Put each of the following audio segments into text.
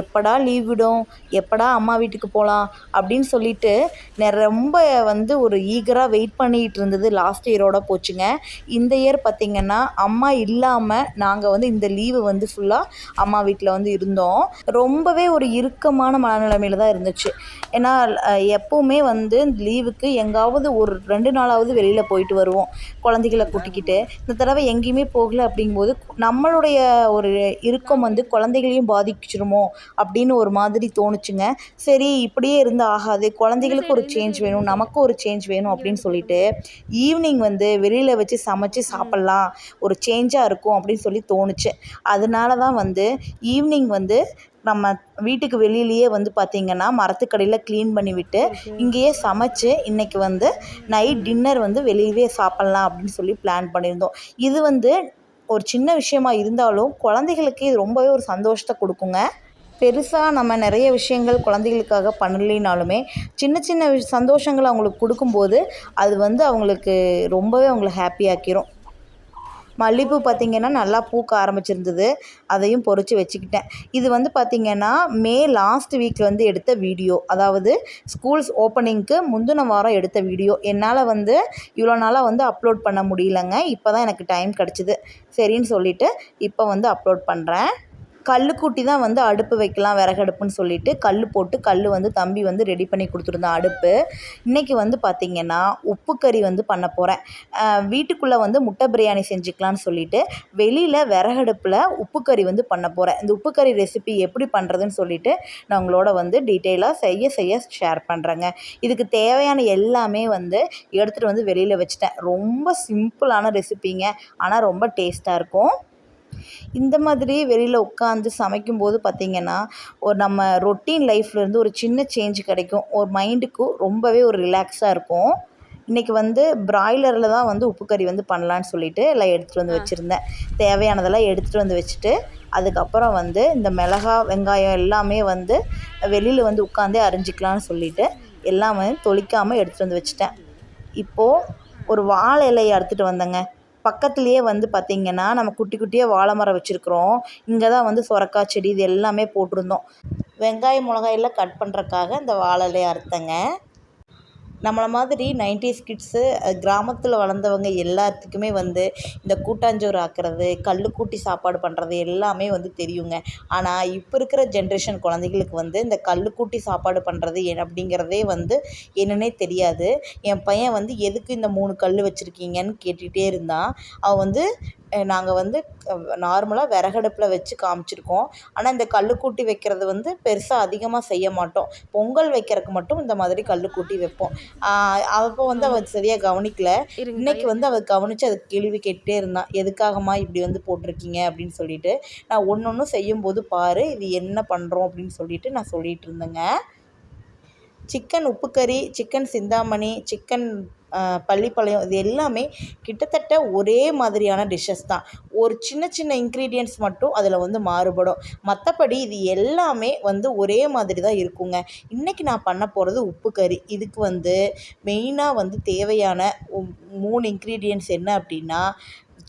எப்படா லீவ் விடும்? எப்படா அம்மா வீட்டுக்கு போகலாம் அப்படின்னு சொல்லிட்டு நான் ரொம்ப வந்து ஒரு ஈகராக வெயிட் பண்ணிகிட்டு இருந்தது லாஸ்ட் இயரோட போச்சுங்க. இந்த இயர் பார்த்திங்கன்னா அம்மா இல்லாமல் நாங்கள் வந்து இந்த லீவு வந்து ஃபுல்லாக அம்மா வீட்டில் வந்து இருந்தோம். ரொம்பவே ஒரு இறுக்கமான மனநிலைமையில் தான் இருந்துச்சு. ஏன்னா எப்போவுமே வந்து லீவுக்கு எங்காவது ஒரு ரெண்டு நாளாவது வெளியில் போயிட்டு வருவோம். குழந்தைகளை கூட்டிக்கிட்டு. இந்த தடவை எங்கேயுமே போகலை அப்படிங்கும்போது நம்மளுடைய ஒரு இறுக்கம் வந்து குழந்தைகளையும் பாதிச்சிருமோ? அப்படின்னு ஒரு மாதிரி தோணுச்சுங்க. சரி இப்படியே இருந்து ஆகாது. குழந்தைகளுக்கு ஒரு சேஞ்ச் வேணும் நமக்கும் ஒரு சேஞ்ச் வேணும் அப்படின்னு சொல்லிட்டு ஈவினிங் வந்து வெளியில் வச்சு சமைச்சு சாப்பிட்லாம். ஒரு சேஞ்சாக இருக்கும் அப்படின்னு சொல்லி தோணுச்சு. அதனால தான் வந்து ஈவினிங் வந்து நம்ம வீட்டுக்கு வெளியிலேயே வந்து பார்த்திங்கன்னா மரத்துக்கடையில் க்ளீன் பண்ணி விட்டு இங்கேயே சமைச்சு இன்றைக்கி வந்து நைட் டின்னர் வந்து வெளியவே சாப்பிட்லாம் அப்படின்னு சொல்லி பிளான் பண்ணியிருந்தோம். இது வந்து ஒரு சின்ன விஷயமா இருந்தாலும் குழந்தைகளுக்கு இது ரொம்பவே ஒரு சந்தோஷத்தை கொடுக்குங்க. பெருசாக நம்ம நிறைய விஷயங்கள் குழந்தைகளுக்காக பண்ணலினாலுமே சின்ன சின்ன சந்தோஷங்களை அவங்களுக்கு கொடுக்கும்போது அது வந்து அவங்களுக்கு ரொம்பவே அவங்களை ஹாப்பி ஆக்கிரும். மல்லிகைப்பூ பார்த்திங்கன்னா நல்லா பூக்க ஆரம்பிச்சிருந்தது. அதையும் பொறிச்சு வச்சுக்கிட்டேன். இது வந்து பார்த்திங்கன்னா மே லாஸ்ட் வீக் வந்து எடுத்த வீடியோ அதாவது ஸ்கூல்ஸ் ஓப்பனிங்க்கு முந்தின வாரம் எடுத்த வீடியோ என்னால் வந்து இவ்வளோ நாளாக வந்து அப்லோட் பண்ண முடியலங்க. இப்போ தான் எனக்கு டைம் கிடச்சிது. சரின்னு சொல்லிவிட்டு இப்போ வந்து அப்லோட் பண்ணுறேன் கல் கூட்டி தான் வந்து அடுப்பு வைக்கலாம் விறகடுப்புன்னு சொல்லிட்டு கல் போட்டு கல் வந்து தம்பி வந்து ரெடி பண்ணி கொடுத்துருந்தான் அடுப்பு. இன்றைக்கி வந்து பார்த்திங்கன்னா உப்பு கறி வந்து பண்ண போகிறேன் வீட்டுக்குள்ளே வந்து முட்டை பிரியாணி செஞ்சுக்கலான்னு சொல்லிட்டு வெளியில் விறகடுப்பில் உப்பு கறி வந்து பண்ண போகிறேன் இந்த உப்பு கறி ரெசிபி எப்படி பண்ணுறதுன்னு சொல்லிட்டு நான் உங்களோட வந்து டீட்டெயிலாக செய்ய செய்ய ஷேர் பண்ணுறேங்க இதுக்கு தேவையான எல்லாமே வந்து எடுத்துகிட்டு வந்து வெளியில் வச்சுட்டேன். ரொம்ப சிம்பிளான ரெசிபிங்க ஆனால் ரொம்ப டேஸ்ட்டாக இருக்கும். இந்த மாதிரி வெளியில் உட்காந்து சமைக்கும்போது பார்த்திங்கன்னா ஒரு நம்ம ரொட்டீன் லைஃப்லேருந்து ஒரு சின்ன சேஞ்ச் கிடைக்கும். ஒரு மைண்டுக்கு ரொம்பவே ஒரு ரிலாக்ஸாக இருக்கும். இன்றைக்கி வந்து பிராய்லரில் தான் வந்து உப்பு கறி வந்து பண்ணலான்னு சொல்லிட்டு எல்லாம் எடுத்துகிட்டு வந்து வச்சுருந்தேன். தேவையானதெல்லாம் எடுத்துகிட்டு வந்து வச்சுட்டு அதுக்கப்புறம் வந்து இந்த மிளகா வெங்காயம் எல்லாமே வந்து வெளியில் வந்து உட்காந்தே அரிஞ்சிக்கலாம்னு சொல்லிட்டு எல்லாமே தொளிக்காமல் எடுத்துகிட்டு வந்து வச்சுட்டேன். இப்போது ஒரு வாழை இலையை அறுத்துட்டு வந்தேங்க. பக்கத்துலேயே வந்து பார்த்திங்கன்னா நம்ம குட்டி குட்டியாக வாழை மரம் வச்சுருக்குறோம். இங்கே தான் வந்து சுரக்காய் செடி இது எல்லாமே போட்டிருந்தோம். வெங்காயம் மிளகாயெல்லாம் கட் பண்ணுறக்காக இந்த வாழை இலையை அறுத்தேங்க. நம்மளை மாதிரி நைன்டிஸ் கிட்ஸு கிராமத்தில் வளர்ந்தவங்க எல்லாத்துக்குமே வந்து இந்த கூட்டாஞ்சோறு ஆக்குறது கல் கூட்டி சாப்பாடு பண்ணுறது எல்லாமே வந்து தெரியுங்க. ஆனால் இப்போ இருக்கிற ஜென்ரேஷன் குழந்தைகளுக்கு வந்து இந்த கல் கூட்டி சாப்பாடு பண்ணுறது அப்படிங்கிறதே வந்து என்னன்னே தெரியாது. என் பையன் வந்து எதுக்கு இந்த மூணு கல் வச்சுருக்கீங்கன்னு கேட்டுகிட்டே இருந்தான். அவன் வந்து நாங்கள் வந்து நார்மலாக விறகடுப்பில் வச்சு காமிச்சிருக்கோம். ஆனால் இந்த கல் கூட்டி வைக்கிறது வந்து பெருசாக அதிகமாக செய்ய மாட்டோம். பொங்கல் வைக்கிறதுக்கு மட்டும் இந்த மாதிரி கல் கூட்டி வைப்போம். அப்போ வந்து அவன் சரியாக கவனிக்கல. இன்னைக்கு வந்து அவள் கவனித்து அது கேள்வி கேட்டுட்டே இருந்தான் எதுக்காகம்மா இப்படி வந்து போட்டிருக்கீங்க? அப்படின்னு சொல்லிட்டு நான் ஒன்று ஒன்று செய்யும்போது பாரு இது என்ன பண்ணுறோம் அப்படின்னு சொல்லிட்டு நான் சொல்லிட்டு இருந்தேங்க. சிக்கன் உப்பு கறி சிக்கன் சிந்தாமணி சிக்கன் பள்ளிப்பாளையம் இது எல்லாமே கிட்டத்தட்ட ஒரே மாதிரியான டிஷ்ஷஸ் தான். ஒரு சின்ன சின்ன இன்க்ரீடியன்ட்ஸ் மட்டும் அதில் வந்து மாறுபடும். மற்றபடி இது எல்லாமே வந்து ஒரே மாதிரி தான் இருக்குங்க. இன்றைக்கி நான் பண்ண போகிறது உப்பு கறி. இதுக்கு வந்து மெயினாக வந்து தேவையான மூணு இன்க்ரீடியன்ட்ஸ் என்ன அப்படின்னா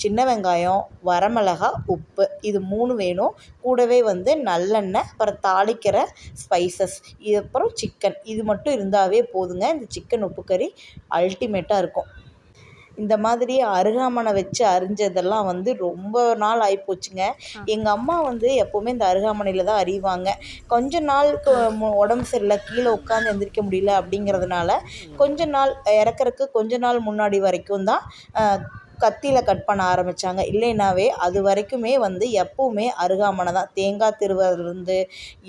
சின்ன வெங்காயம் வரமிளகா உப்பு. இது மூணு வேணும். கூடவே வந்து நல்லெண்ணெய் அப்புறம் தாளிக்கிற ஸ்பைசஸ் இது அப்புறம் சிக்கன் இது மட்டும் இருந்தாவே போதுங்க. இந்த சிக்கன் உப்பு கறி அல்டிமேட்டாக இருக்கும். இந்த மாதிரி அருகாமனை வச்சு அரிஞ்சதெல்லாம் வந்து ரொம்ப நாள் ஆகிப்போச்சுங்க எங்கள் அம்மா வந்து எப்போவுமே இந்த அருகாமனையில் தான் அறிவாங்க கொஞ்ச நாளுக்கு உடம்பு சரியில்லை கீழே உட்காந்து எந்திரிக்க முடியல அப்படிங்கிறதுனால கொஞ்ச நாள் இறக்கறக்கு கொஞ்ச நாள் முன்னாடி வரைக்கும் தான் கத்தியில் கட் பண்ண ஆரம்பித்தாங்க இல்லைனாவே அது வரைக்குமே வந்து எப்போவுமே அருகாமனை தான். தேங்காய் திருவதுலேருந்து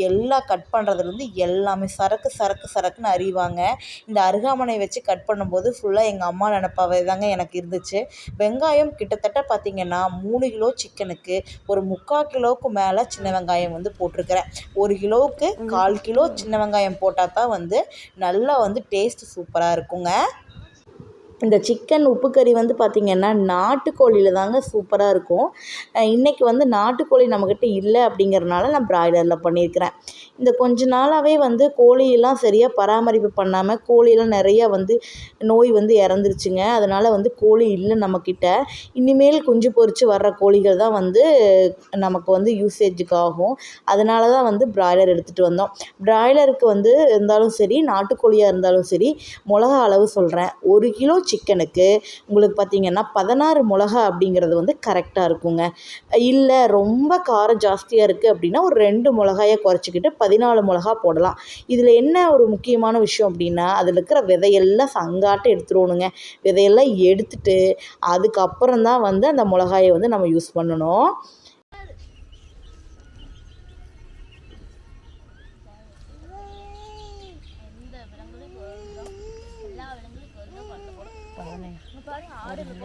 எல்லாம் கட் பண்ணுறதுலேருந்து எல்லாமே சரக்கு சரக்கு சரக்குன்னு அறிவாங்க இந்த அருகாமனை வச்சு கட் பண்ணும்போது ஃபுல்லாக எங்கள் அம்மா நினப்பாவே தாங்க எனக்கு இருந்துச்சு. வெங்காயம் கிட்டத்தட்ட பார்த்திங்கன்னா மூணு கிலோ சிக்கனுக்கு ஒரு முக்கால் கிலோவுக்கு மேலே சின்ன வெங்காயம் வந்து போட்டிருக்கிறேன். ஒரு கிலோவுக்கு கால் கிலோ சின்ன வெங்காயம் போட்டால் தான் வந்து நல்லா வந்து டேஸ்ட் சூப்பராக இருக்குங்க. இந்த சிக்கன் உப்பு கறி வந்து பார்த்திங்கன்னா நாட்டுக்கோழியில் தாங்க சூப்பராக இருக்கும். இன்றைக்கி வந்து நாட்டுக்கோழி நம்மக்கிட்ட இல்லை அப்படிங்கிறனால நான் ப்ராய்லரில் பண்ணியிருக்கிறேன். இந்த கொஞ்ச நாளாகவே வந்து கோழியெல்லாம் சரியாக பராமரிப்பு பண்ணாமல் கோழியெல்லாம் நிறையா வந்து நோய் வந்து இறந்துருச்சுங்க. அதனால் வந்து கோழி இல்லை நம்மக்கிட்ட. இனிமேல் குஞ்சு பொரித்து வர்ற கோழிகள் தான் வந்து நமக்கு வந்து யூசேஜுக்கு ஆகும். அதனால தான் வந்து பிராய்லர் எடுத்துகிட்டு வந்தோம். பிராய்லருக்கு வந்து இருந்தாலும் சரி நாட்டுக்கோழியாக இருந்தாலும் சரி மிளகா அளவு சொல்கிறேன் ஒரு கிலோ சிக்கனுக்கு உங்களுக்கு பார்த்திங்கன்னா பதினாறு மிளகா அப்படிங்கிறது வந்து கரெக்டாக இருக்குங்க. இல்லை ரொம்ப காரம் ஜாஸ்தியாக இருக்குது அப்படின்னா ஒரு ரெண்டு மிளகாயை குறைச்சிக்கிட்டு பதினாலு மிளகா போடலாம். இதில் என்ன ஒரு முக்கியமான விஷயம் அப்படின்னா அதில் இருக்கிற விதையெல்லாம் சங்காட்டு எடுத்துருவணுங்க. விதையெல்லாம் எடுத்துட்டு அதுக்கப்புறம் தான் வந்து அந்த மிளகாயை வந்து நம்ம யூஸ் பண்ணணும். எந்த விலங்குலையும் பொருந்தோம் எல்லா விலங்குலையும் பொருந்தோம் கொண்டு போடும் இங்க பாருங்க ஆடு இருக்கு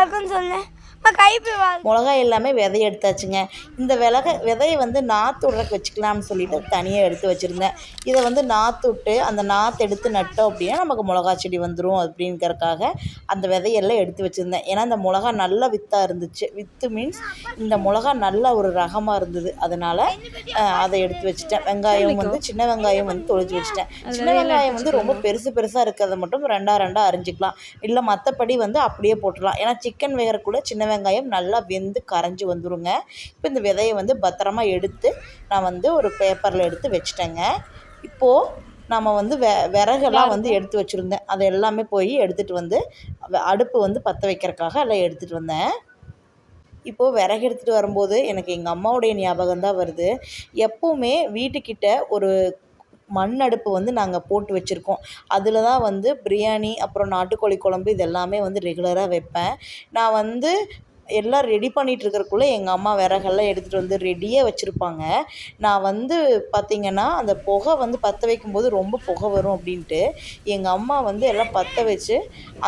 பாருங்க. எல்லாத்துக்கும் மிளகாய் எல்லாமே விதை எடுத்தாச்சுங்க. இந்த விலக விதையை வந்து நாற்று விட்றக்கு வச்சுக்கலாம்னு சொல்லிட்டு தனியாக எடுத்து வச்சுருந்தேன். இதை வந்து நாற்று விட்டு அந்த நாற்று எடுத்து நட்டோம் அப்படின்னா நமக்கு மிளகா செடி வந்துடும் அப்படிங்கிறக்காக அந்த விதையெல்லாம் எடுத்து வச்சுருந்தேன். ஏன்னா இந்த மிளகா நல்ல வித்தாக இருந்துச்சு. வித்து மீன்ஸ் இந்த மிளகா நல்ல ஒரு ரகமாக இருந்தது. அதனால் அதை எடுத்து வச்சுட்டேன். வெங்காயம் வந்து சின்ன வெங்காயம் வந்து தொளிச்சு வச்சுட்டேன். சின்ன வெங்காயம் வந்து ரொம்ப பெருசு பெருசாக இருக்கிறத மட்டும் ரெண்டா ரெண்டா அரிஞ்சிக்கலாம். இல்லை மற்றபடி வந்து அப்படியே போட்டுடலாம். ஏன்னா சிக்கன் வேகறக்குள்ள சின்ன வெங்காயம் நல்லா வெந்து கரைஞ்சி வந்துருங்க. இப்போ இந்த விதையை வந்து பத்திரமா எடுத்து நான் வந்து ஒரு பேப்பரில் எடுத்து வச்சுட்டேங்க. இப்போது நம்ம வந்து வெ விறகெல்லாம் வந்து எடுத்து வச்சுருந்தேன். அதை எல்லாமே போய் எடுத்துகிட்டு வந்து அடுப்பு வந்து பற்ற வைக்கிறதுக்காக எல்லாம் எடுத்துகிட்டு வந்தேன். இப்போது விறகு எடுத்துகிட்டு வரும்போது எனக்கு எங்கள் அம்மாவுடைய ஞாபகம் தான் வருது. எப்போவுமே வீட்டுக்கிட்ட ஒரு மண் அடுப்பு வந்து நாங்கள் போட்டு வச்சுருக்கோம். அதில் தான் வந்து பிரியாணி அப்புறம் நாட்டுக்கோழி குழம்பு இது எல்லாமே வந்து ரெகுலராக வைப்பேன். நான் வந்து எல்லாம் ரெடி பண்ணிகிட்டு இருக்கறக்குள்ளே எங்கள் அம்மா விறகெல்லாம் எடுத்துகிட்டு வந்து ரெடியாக வச்சுருப்பாங்க. நான் வந்து பார்த்திங்கன்னா அந்த புகை வந்து பற்ற வைக்கும்போது ரொம்ப புகை வரும் அப்படின்ட்டு எங்கள் அம்மா வந்து எல்லாம் பற்ற வச்சு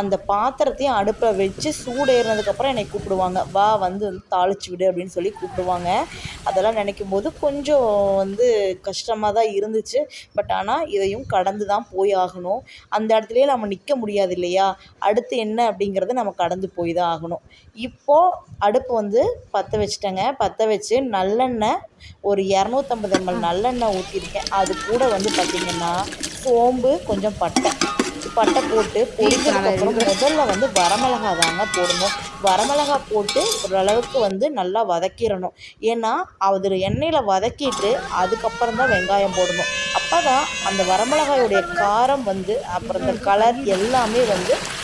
அந்த பாத்திரத்தையும் அடுப்பில் வச்சு சூடேறினதுக்கப்புறம் என்னை கூப்பிடுவாங்க. வா வந்து வந்து தாளிச்சு விடு அப்படின்னு சொல்லி கூப்பிடுவாங்க. அதெல்லாம் நினைக்கும் போது கொஞ்சம் வந்து கஷ்டமாக தான் இருந்துச்சு. பட் ஆனால் இதையும் கடந்து தான் போய் ஆகணும். அந்த இடத்துலையே நம்ம நிற்க முடியாது இல்லையா? அடுத்து என்ன அப்படிங்கிறத நம்ம கடந்து போய் தான் ஆகணும். இப்போது அடுப்பு வந்து பற்ற வச்சுட்டேங்க. பற்ற வச்சு நல்லெண்ணெய் ஒரு இரநூத்தம்பது எம்எல் நல்லெண்ணெய் ஊற்றிருக்கேன் அது கூட வந்து பார்த்திங்கன்னா சோம்பு கொஞ்சம் பட்டை. பட்டை போட்டு பொரிச்சதுக்கப்புறம் முதல்ல வந்து வரமிளகா தாங்க போடணும். வரமிளகா போட்டு ஓரளவுக்கு வந்து நல்லா வதக்கிடணும். ஏன்னா அதில் எண்ணெயில் வதக்கிட்டு அதுக்கப்புறம் தான் வெங்காயம் போடணும். அப்போ தான் அந்த வரமிளகாயோடைய காரம் வந்து அப்புறம் இந்த கலர் எல்லாமே வந்து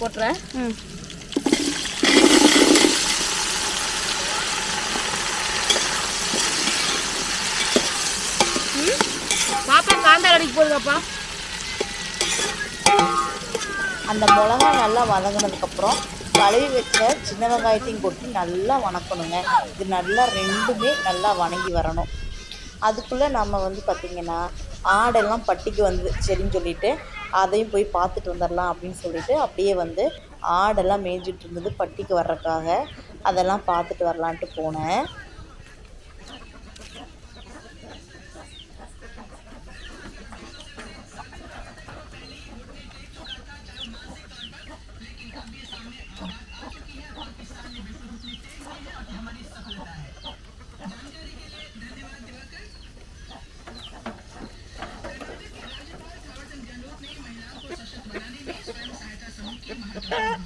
போட்டுறேன். பாப்பா காந்தால் அடிக்க போகுதாப்பா அந்த மிளகா நல்லா வதங்கினதுக்கப்புறம் கழுவி வச்ச சின்ன வெங்காயத்தையும் கொட்டி நல்லா வணக்கணுங்க. இது நல்லா ரெண்டுமே நல்லா வணங்கி வரணும். அதுக்குள்ளே நம்ம வந்து பார்த்திங்கன்னா ஆடெல்லாம் பட்டிக்கு வந்து சரின்னு சொல்லிட்டு அதையும் போய் பார்த்துட்டு வந்துடலாம் அப்படின்னு சொல்லிட்டு அப்படியே வந்து ஆடெல்லாம் மேய்ஞ்சிட்டு இருந்தது பட்டிக்கு வர்றதுக்காக. அதெல்லாம் பார்த்துட்டு வரலான்ட்டு போனேன். that?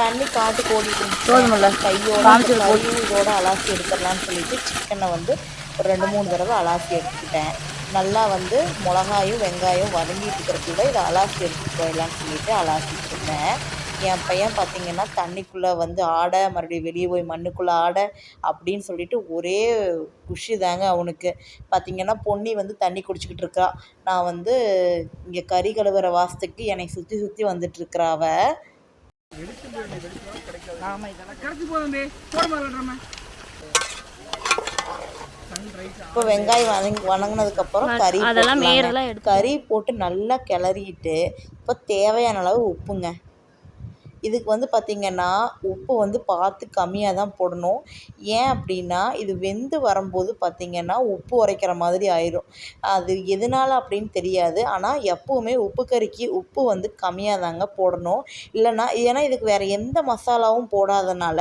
தண்ணி காட்டு ஓடிட்டு இருந்துச்சு. கையோட கையும் இதோட அலாசி எடுத்துடலாம்னு சொல்லிட்டு சிக்கனை வந்து ஒரு ரெண்டு மூணு தடவை அலாசி எடுத்துக்கிட்டேன். நல்லா வந்து மிளகாயும் வெங்காயம் வதங்கிட்டு இருக்கிறதுக்குள்ள இதை அலாசி எடுத்துட்டு போயிடலாம்னு சொல்லிட்டு அலாசிட்டு இருந்தேன் என் பையன் பார்த்தீங்கன்னா தண்ணிக்குள்ளே வந்து ஆட மறுபடியும் வெளியே போய் மண்ணுக்குள்ளே ஆட அப்படின்னு சொல்லிட்டு ஒரே குஷி தாங்க அவனுக்கு. பார்த்தீங்கன்னா பொன்னி வந்து தண்ணி குடிச்சிக்கிட்டு இருக்கா. நான் வந்து இங்கே கறி கழுவுற வாசத்துக்கு என்னை சுற்றி சுற்றி இப்போ வெங்காயம் வதங்கி வதங்கினதுக்கப்புறம் கறி அதெல்லாம். மேரெல்லாம் கறி போட்டு நல்லா கிளறிட்டு இப்போ தேவையான அளவு உப்புங்க. இதுக்கு வந்து பார்த்திங்கன்னா உப்பு வந்து பார்த்து கம்மியாக தான் போடணும். ஏன் அப்படின்னா இது வெந்து வரும்போது பார்த்திங்கன்னா உப்பு உரைக்கிற மாதிரி ஆயிரும். அது எதனால அப்படின்னு தெரியாது. ஆனால் எப்போவுமே உப்பு கறிக்கு உப்பு வந்து கம்மியாக தாங்க போடணும். இல்லைன்னா ஏன்னா இதுக்கு வேறு எந்த மசாலாவும் போடாதனால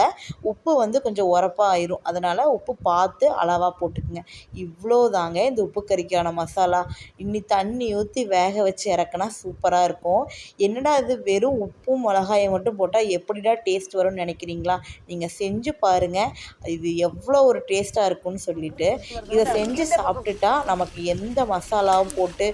உப்பு வந்து கொஞ்சம் உரப்பாக ஆயிரும். அதனால் உப்பு பார்த்து அளவாக போட்டுக்குங்க. இவ்வளோ தாங்க இந்த உப்பு கறிக்கான மசாலா. இன்னி தண்ணி ஊற்றி வேக வச்சு இறக்குனா சூப்பராக இருக்கும். என்னடா இது வெறும் உப்பும் மிளகாயும் மட்டும் போட்டால் எப்படிடா டேஸ்ட் வரும்னு நினைக்கிறீங்களா? நீங்கள் செஞ்சு பாருங்கள் இது எவ்வளோ ஒரு டேஸ்ட்டாக இருக்கும்னு சொல்லிட்டு இதை செஞ்சு சாப்பிட்டுட்டா நமக்கு எந்த மசாலாவும் போட்டு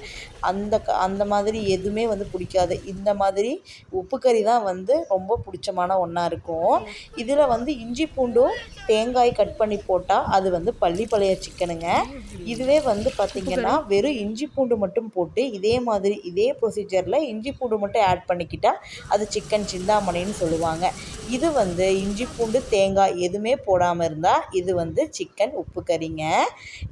அந்த க அந்த மாதிரி எதுவுமே வந்து பிடிக்காது. இந்த மாதிரி உப்பு கறி தான் வந்து ரொம்ப பிடிச்சமான ஒன்றா இருக்கும். இதில் வந்து இஞ்சி பூண்டும் தேங்காய் கட் பண்ணி போட்டால் அது வந்து பள்ளி பழைய சிக்கனுங்க. இதுவே வந்து பார்த்திங்கன்னா வெறும் இஞ்சி பூண்டு மட்டும் போட்டு இதே மாதிரி இதே ப்ரொசீஜரில் இஞ்சி பூண்டு மட்டும் ஆட் பண்ணிக்கிட்டால் அது சிக்கன் சிந்தாமணின்னு சொல்லுவாங்க. இது வந்து இஞ்சி பூண்டு தேங்காய் எதுவுமே போடாமல் இருந்தால் இது வந்து சிக்கன் உப்பு கறிங்க.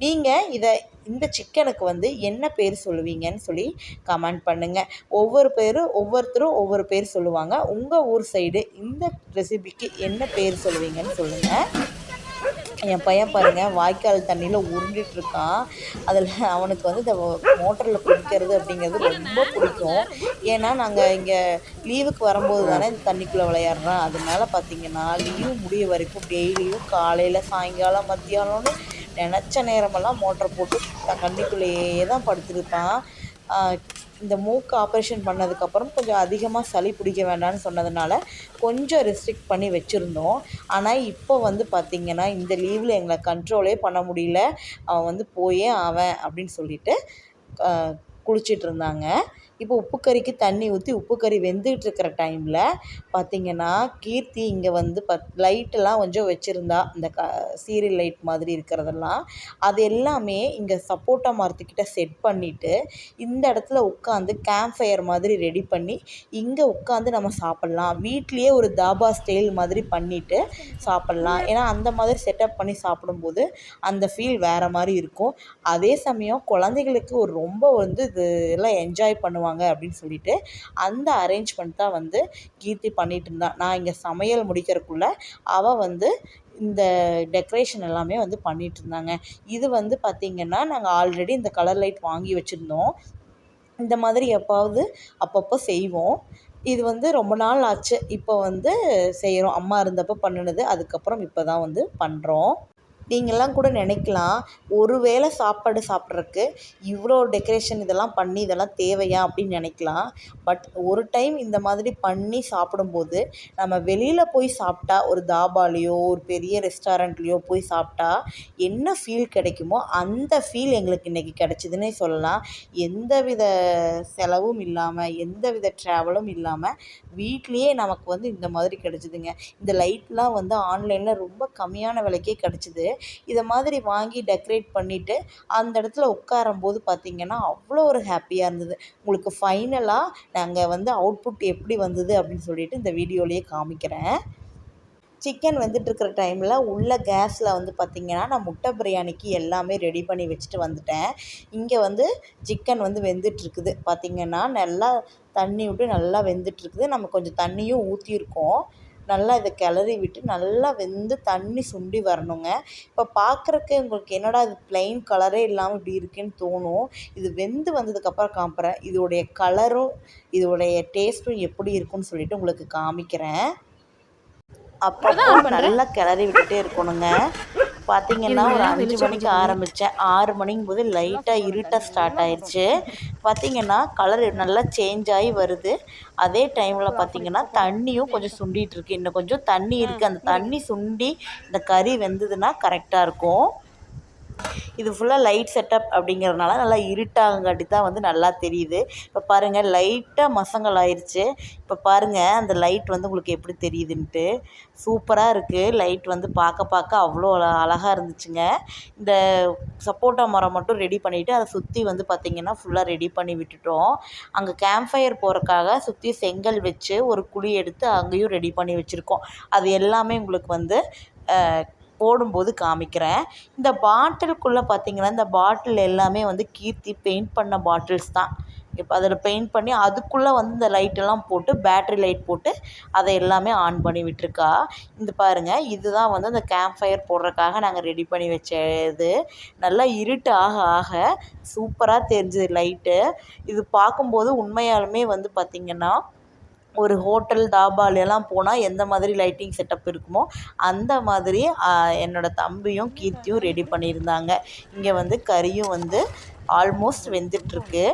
நீங்கள் இதை இந்த சிக்கனுக்கு வந்து என்ன பேர் சொல்லுவீங்கன்னு சொல்லி கமெண்ட் பண்ணுங்கள் ஒவ்வொரு பேரும் ஒவ்வொருத்தரும் ஒவ்வொரு பேர் சொல்லுவாங்க. உங்கள் ஊர் சைடு இந்த ரெசிபிக்கு என்ன பேர் சொல்லுவீங்கன்னு சொல்லுங்கள் என் பையன் பாருங்கள் வாய்க்கால் தண்ணியில் உருண்டுட்டு இருக்கான் அதில் அவனுக்கு வந்து இந்த மோட்டரில் குளிக்கிறது அப்படிங்கிறது ரொம்ப பிடிக்கும். ஏன்னா நாங்கள் இங்கே லீவுக்கு வரும்போது தானே இந்த தண்ணிக்குள்ளே விளையாடுறோம். அதனால பார்த்தீங்கன்னா லீவு முடிய வரைக்கும் டெய்லியும் காலையில் சாயங்காலம் மத்தியானம்னு நினச்ச நேரமெல்லாம் மோட்டர் போட்டு தண்ணிக்குள்ளேயே தான் படுத்துருப்பான் இந்த மூக்கு ஆப்ரேஷன் பண்ணதுக்கப்புறம் கொஞ்சம் அதிகமாக சளி பிடிக்க வேண்டாம்னு சொன்னதுனால கொஞ்சம் ரெஸ்ட்ரிக்ட் பண்ணி வச்சுருந்தோம். ஆனால் இப்போ வந்து பார்த்திங்கன்னா இந்த லீவில் எங்களை கண்ட்ரோலே பண்ண முடியல. அவன் வந்து போயே அவன் அப்படின்னு சொல்லிட்டு ஆஹ் குளிச்சிட்டு இருந்தாங்க. இப்போ உப்பு கறிக்கு தண்ணி ஊற்றி உப்பு கறி வெந்துகிட்டு இருக்கிற டைமில் பார்த்திங்கன்னா கீர்த்தி இங்கே வந்து பத் லைட்டெல்லாம் கொஞ்சம் வச்சுருந்தா இந்த க சீரியல் லைட் மாதிரி இருக்கிறதெல்லாம் அது எல்லாமே இங்கே சப்போட்டா மரத்துக்கிட்ட செட் பண்ணிவிட்டு இந்த இடத்துல உட்காந்து கேம்ப் ஃபயர் மாதிரி ரெடி பண்ணி இங்கே உட்காந்து நம்ம சாப்பிட்லாம். வீட்லேயே ஒரு தாபா ஸ்டைல் மாதிரி பண்ணிவிட்டு சாப்பிட்லாம். ஏன்னா அந்த மாதிரி செட்டப் பண்ணி சாப்பிடும்போது அந்த ஃபீல் வேறு மாதிரி இருக்கும். அதே சமயம் குழந்தைகளுக்கு ஒரு ரொம்ப வந்து இது எல்லாம் என்ஜாய் பண்ணுவாங்க. அப்படின்னு சொல்லிட்டு அந்த அரேஞ்ச்மெண்ட் தான் வந்து கீர்த்தி பண்ணிகிட்டு இருந்தான் நான் இங்கே சமையல் முடிக்கிறதுக்குள்ள அவள் வந்து இந்த டெக்கரேஷன் எல்லாமே வந்து பண்ணிகிட்டு இருந்தாங்க. இது வந்து பார்த்திங்கன்னா நாங்கள் ஆல்ரெடி இந்த கலர் லைட் வாங்கி வச்சுருந்தோம். இந்த மாதிரி எப்பாவது அப்பப்போ செய்வோம். இது வந்து ரொம்ப நாள் ஆச்சு. இப்போ வந்து செய்கிறோம் அம்மா இருந்தப்போ பண்ணினது. அதுக்கப்புறம் இப்போ தான் வந்து பண்ணுறோம் நீங்கள்லாம் கூட நினைக்கலாம் ஒரு வேளை சாப்பாடு சாப்பிட்றக்கு இவ்வளோ டெக்கரேஷன் இதெல்லாம் பண்ணி இதெல்லாம் தேவையா அப்படின்னு நினைக்கலாம். பட் ஒரு டைம் இந்த மாதிரி பண்ணி சாப்பிடும்போது நம்ம வெளியில் போய் சாப்பிட்டா ஒரு தாபாலேயோ ஒரு பெரிய ரெஸ்டாரண்ட்லேயோ போய் சாப்பிட்டா என்ன ஃபீல் கிடைக்குமோ அந்த ஃபீல் எங்களுக்கு இன்றைக்கி கிடச்சிதுன்னே சொல்லலாம். எந்த வித செலவும் இல்லாமல் எந்த வித ட்ராவலும் இல்லாமல் வீட்லேயே நமக்கு வந்து இந்த மாதிரி கிடச்சிதுங்க. இந்த லைட்லாம் வந்து ஆன்லைனில் ரொம்ப கம்மியான விலைக்கே கிடச்சிது. இதை மாதிரி வாங்கி டெக்கரேட் பண்ணிவிட்டு அந்த இடத்துல உட்காரும்போது பார்த்திங்கன்னா அவ்வளோ ஒரு ஹாப்பியாக இருந்தது. உங்களுக்கு ஃபைனலாக நாங்கள் வந்து அவுட்புட் எப்படி வந்தது அப்படின்னு சொல்லிட்டு இந்த வீடியோலேயே காமிக்கிறேன். சிக்கன் வந்துட்டுருக்கிற டைமில் உள்ள கேஸில் வந்து பார்த்திங்கன்னா நான் முட்டை பிரியாணிக்கு எல்லாமே ரெடி பண்ணி வச்சுட்டு வந்துட்டேன். இங்கே வந்து சிக்கன் வந்து வெந்துட்டுருக்குது பார்த்திங்கன்னா நல்லா தண்ணி விட்டு நல்லா வெந்துட்டுருக்குது நம்ம கொஞ்சம் தண்ணியும் ஊற்றியிருக்கோம் நல்லா இதை கிளறி விட்டு நல்லா வெந்து தண்ணி சுண்டி வரணுங்க. இப்போ பார்க்குறக்கு உங்களுக்கு என்னடா இது ப்ளைன் கலரே இல்லாமல் இப்படி இருக்குன்னு தோணும். இது வெந்து வந்ததுக்கப்புறம் காமிக்கிறேன் இதோடைய கலரும் இதோடைய டேஸ்ட்டும் எப்படி இருக்குன்னு சொல்லிட்டு உங்களுக்கு காமிக்கிறேன். அப்பப்போ நல்லா கிளறி விட்டுட்டே இருக்கணுங்க. பார்த்தீங்கன்னா ஒரு அஞ்சு மணிக்கு ஆரம்பித்தேன் ஆறு மணிக்கும் போது லைட்டாக இருட்ட ஸ்டார்ட் ஆயிடுச்சு பார்த்தீங்கன்னா கலர் நல்லா சேஞ்ச் ஆகி வருது. அதே டைமில் பார்த்தீங்கன்னா தண்ணியும் கொஞ்சம் சுண்டிட்டு இருக்கு. இன்னும் கொஞ்சம் தண்ணி இருக்குது அந்த தண்ணி சுண்டி இந்த கறி வெந்ததுன்னா கரெக்டாக இருக்கும். இது ஃபுல்லாக லைட் செட்டப் அப்படிங்கிறதுனால நல்லா இருட்டாகங்காட்டி தான் வந்து நல்லா தெரியுது. இப்போ பாருங்கள் லைட்டாக மசங்கள் ஆயிடுச்சு இப்போ பாருங்கள் அந்த லைட் வந்து உங்களுக்கு எப்படி தெரியுதுன்ட்டு. சூப்பராக இருக்குது லைட் வந்து பார்க்க பார்க்க அவ்வளோ அழகாக இருந்துச்சுங்க. இந்த சப்போட்டா மரம் மட்டும் ரெடி பண்ணிவிட்டு அதை சுற்றி வந்து பார்த்திங்கன்னா ஃபுல்லாக ரெடி பண்ணி விட்டுட்டோம். அங்கே கேம்ப் ஃபயர் போகிறக்காக சுற்றி செங்கல் வச்சு ஒரு குழி எடுத்து அங்கேயும் ரெடி பண்ணி வச்சுருக்கோம். அது எல்லாமே உங்களுக்கு வந்து போடும்போது காமிக்கிறேன். இந்த பாட்டிலுக்குள்ளே பார்த்தீங்கன்னா இந்த பாட்டில் எல்லாமே வந்து கீர்த்தி பெயிண்ட் பண்ண பாட்டில்ஸ் தான். இப்போ அதில் பெயிண்ட் பண்ணி அதுக்குள்ளே வந்து இந்த லைட்டெல்லாம் போட்டு பேட்ரி லைட் போட்டு அதை எல்லாமே ஆன் பண்ணி விட்டுருக்கா. இந்த பாருங்கள் இதுதான் வந்து அந்த கேம்ப் ஃபயர் போடுறதுக்காக நாங்கள் ரெடி பண்ணி வச்ச இது. நல்லா இருட்டு ஆக ஆக சூப்பராக தெரிஞ்சுது லைட்டு இது பார்க்கும்போது உண்மையாலுமே வந்து பார்த்திங்கன்னா ஒரு ஹோட்டல் தாபாலெல்லாம் போனால் எந்த மாதிரி லைட்டிங் செட்டப் இருக்குமோ அந்த மாதிரி என்னோடய தம்பியும் கீர்த்தியும் ரெடி பண்ணியிருந்தாங்க. இங்கே வந்து கறியும் வந்து ஆல்மோஸ்ட் வெந்துட்டுருக்கு.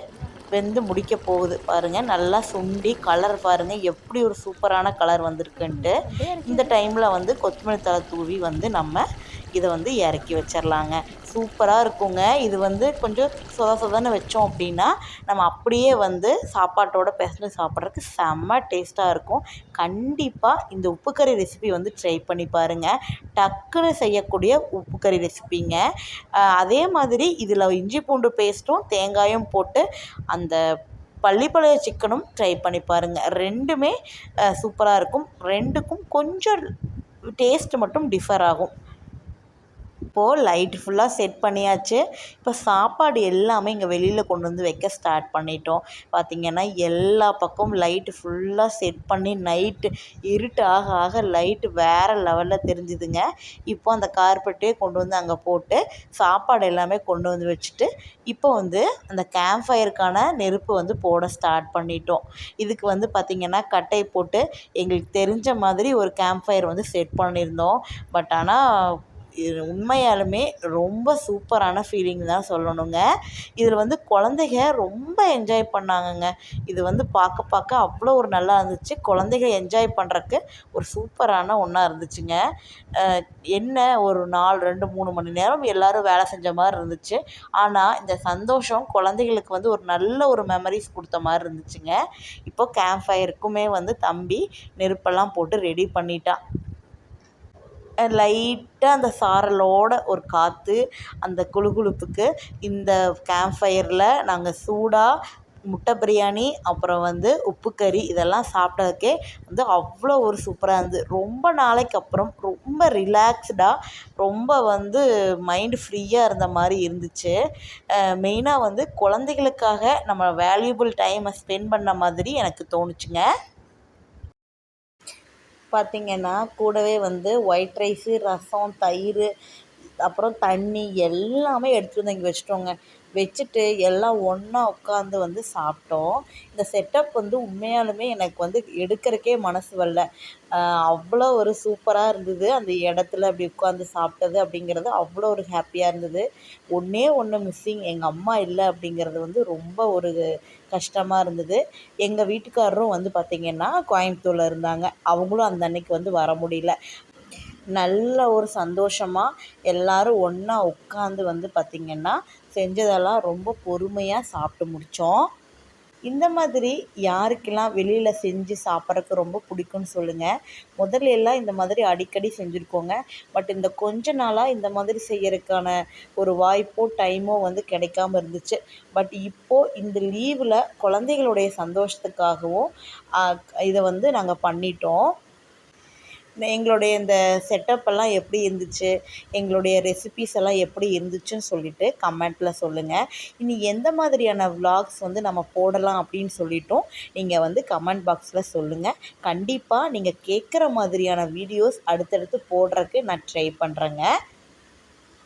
வெந்து முடிக்க போகுது. பாருங்கள் நல்லா சுண்டி கலர் பாருங்கள் எப்படி ஒரு சூப்பரான கலர் வந்திருக்குன்ட்டு. இந்த டைமில் வந்து கொத்தமல்லி தழை தூவி வந்து நம்ம இதை வந்து இறக்கி வச்சிடலாங்க சூப்பராக இருக்குங்க. இது வந்து கொஞ்சம் சொத சொதன்னு வச்சோம் அப்படின்னா நம்ம அப்படியே வந்து சாப்பாட்டோட பிசைஞ்சு சாப்பிட்றதுக்கு செம்ம டேஸ்ட்டாக இருக்கும். கண்டிப்பாக இந்த உப்பு கறி ரெசிபி வந்து ட்ரை பண்ணி பாருங்கள் டக்குன்னு செய்யக்கூடிய உப்பு கறி ரெசிபிங்க அதே மாதிரி இதில் இஞ்சி பூண்டு பேஸ்ட்டும் தேங்காயும் போட்டு அந்த பள்ளிப்பாளைய சிக்கனும் ட்ரை பண்ணி பாருங்கள் ரெண்டுமே சூப்பராக இருக்கும். ரெண்டுக்கும் கொஞ்சம் டேஸ்ட் மட்டும் டிஃபர் ஆகும். இப்போது லைட் ஃபுல்லாக செட் பண்ணியாச்சு. இப்போ சாப்பாடு எல்லாமே இங்கே வெளியில் கொண்டு வந்து வைக்க ஸ்டார்ட் பண்ணிட்டோம். பார்த்திங்கன்னா எல்லா பக்கமும் லைட்டு ஃபுல்லாக செட் பண்ணி நைட்டு இருட்டு ஆக ஆக லைட்டு வேறு லெவலில் தெரிஞ்சுதுங்க. இப்போ அந்த கார்பெட்டே கொண்டு வந்து அங்கே போட்டு சாப்பாடு எல்லாமே கொண்டு வந்து வச்சுட்டு இப்போ வந்து அந்த கேம்ப் ஃபயருக்கான நெருப்பு வந்து போட ஸ்டார்ட் பண்ணிட்டோம். இதுக்கு வந்து பார்த்திங்கன்னா கட்டை போட்டு எங்களுக்கு தெரிஞ்ச மாதிரி ஒரு கேம்ப் ஃபயர் வந்து செட் பண்ணியிருந்தோம். பட் ஆனால் இது உண்மையாலுமே ரொம்ப சூப்பரான ஃபீலிங் தான் சொல்லணுங்க. இதில் வந்து குழந்தைங்க ரொம்ப என்ஜாய் பண்ணாங்கங்க. இது வந்து பார்க்க பார்க்க அவ்வளோ ஒரு நல்லா இருந்துச்சு. குழந்தைங்க என்ஜாய் பண்ணுறக்கு ஒரு சூப்பரான ஒன்றா இருந்துச்சுங்க. என்ன ஒரு நாலு ரெண்டு மூணு மணி நேரம் எல்லோரும் வேலை செஞ்ச மாதிரி இருந்துச்சு. ஆனால் இந்த சந்தோஷம் குழந்தைகளுக்கு வந்து ஒரு நல்ல ஒரு மெமரிஸ் கொடுத்த மாதிரி இருந்துச்சுங்க. இப்போ கேம்ப் ஃபயருக்குமே வந்து தம்பி நெருப்பெல்லாம் போட்டு ரெடி பண்ணிட்டான். லைட்டாக அந்த சாரலோட ஒரு காற்று அந்த குளுகுளுப்புக்கு இந்த கேம்ப் ஃபயரில் நாங்கள் சூடாக முட்டை பிரியாணி அப்புறம் வந்து உப்பு கறி இதெல்லாம் சாப்பிட்டதுக்கே வந்து அவ்வளோ ஒரு சூப்பராக இருந்தது. ரொம்ப நாளைக்கு அப்புறம் ரொம்ப ரிலாக்ஸ்டாக ரொம்ப வந்து மைண்டு ஃப்ரீயாக இருந்த மாதிரி இருந்துச்சு. மெயினாக வந்து குழந்தைகளுக்காக நம்ம வேல்யூபிள் டைமை ஸ்பெண்ட் பண்ண மாதிரி எனக்கு தோணுச்சுங்க. பார்த்திங்கன்னா கூடவே வந்து ஒயிட் ரைஸு ரசம் தயிர் அப்புறம் தண்ணி எல்லாமே எடுத்துகிட்டு வந்து இங்கே வச்சுட்டோங்க. வச்சுட்டு எல்லாம் ஒன்றா உட்காந்து வந்து சாப்பிட்டோம். இந்த செட்டப் வந்து உண்மையாலுமே எனக்கு வந்து எடுக்கிறக்கே மனசு வரல. அவ்வளோ ஒரு சூப்பராக இருந்தது. அந்த இடத்துல அப்படி உட்காந்து சாப்பிட்டது அப்படிங்கிறது அவ்வளோ ஒரு ஹாப்பியாக இருந்தது. ஒன்றே ஒன்று மிஸ்ஸிங் எங்கள் அம்மா இல்லை அப்படிங்கிறது வந்து ரொம்ப ஒரு கஷ்டமாக இருந்தது. எங்கள் வீட்டுக்காரரும் வந்து பார்த்திங்கன்னா கோயம்புத்தூரில் இருந்தாங்க. அவங்களும் அந்த அன்னைக்கு வந்து வர முடியல. நல்ல ஒரு சந்தோஷமாக எல்லோரும் ஒன்றா உட்காந்து வந்து பார்த்திங்கன்னா செஞ்சதெல்லாம் ரொம்ப பொறுமையாக சாப்பிட்டு முடித்தோம் இந்த மாதிரி யாருக்கெல்லாம் வெளியில் செஞ்சு சாப்பிட்றக்கு ரொம்ப பிடிக்கும்னு சொல்லுங்கள் முதல்ல எல்லாம் இந்த மாதிரி அடிக்கடி செஞ்சுருக்கோங்க. பட் இந்த கொஞ்ச நாளாக இந்த மாதிரி செய்யறதுக்கான ஒரு வாய்ப்போ டைமோ வந்து கிடைக்காம இருந்துச்சு. பட் இப்போது இந்த லீவில் குழந்தைகளுடைய சந்தோஷத்துக்காகவும் இதை வந்து நாங்கள் பண்ணிட்டோம். எங்களுடைய இந்த செட்டப் எல்லாம் எப்படி இருந்துச்சு? எங்களுடைய ரெசிபீஸ் எல்லாம் எப்படி இருந்துச்சுன்னு சொல்லிட்டு கமெண்ட்டில் சொல்லுங்கள் இனி எந்த மாதிரியான விலாக்ஸ் வந்து நம்ம போடலாம் அப்படின்னு சொல்லிட்டோம் நீங்கள் வந்து கமெண்ட் பாக்ஸில் சொல்லுங்கள் கண்டிப்பாக நீங்கள் கேட்குற மாதிரியான வீடியோஸ் அடுத்தடுத்து போடுறதுக்கு நான் ட்ரை பண்ணுறேங்க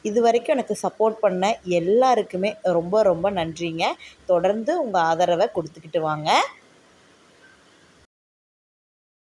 இது வரைக்கும் எனக்கு சப்போர்ட் பண்ண எல்லாருக்குமே ரொம்ப ரொம்ப நன்றிங்க. தொடர்ந்து உங்கள் ஆதரவை கொடுத்துக்கிட்டு வாங்க.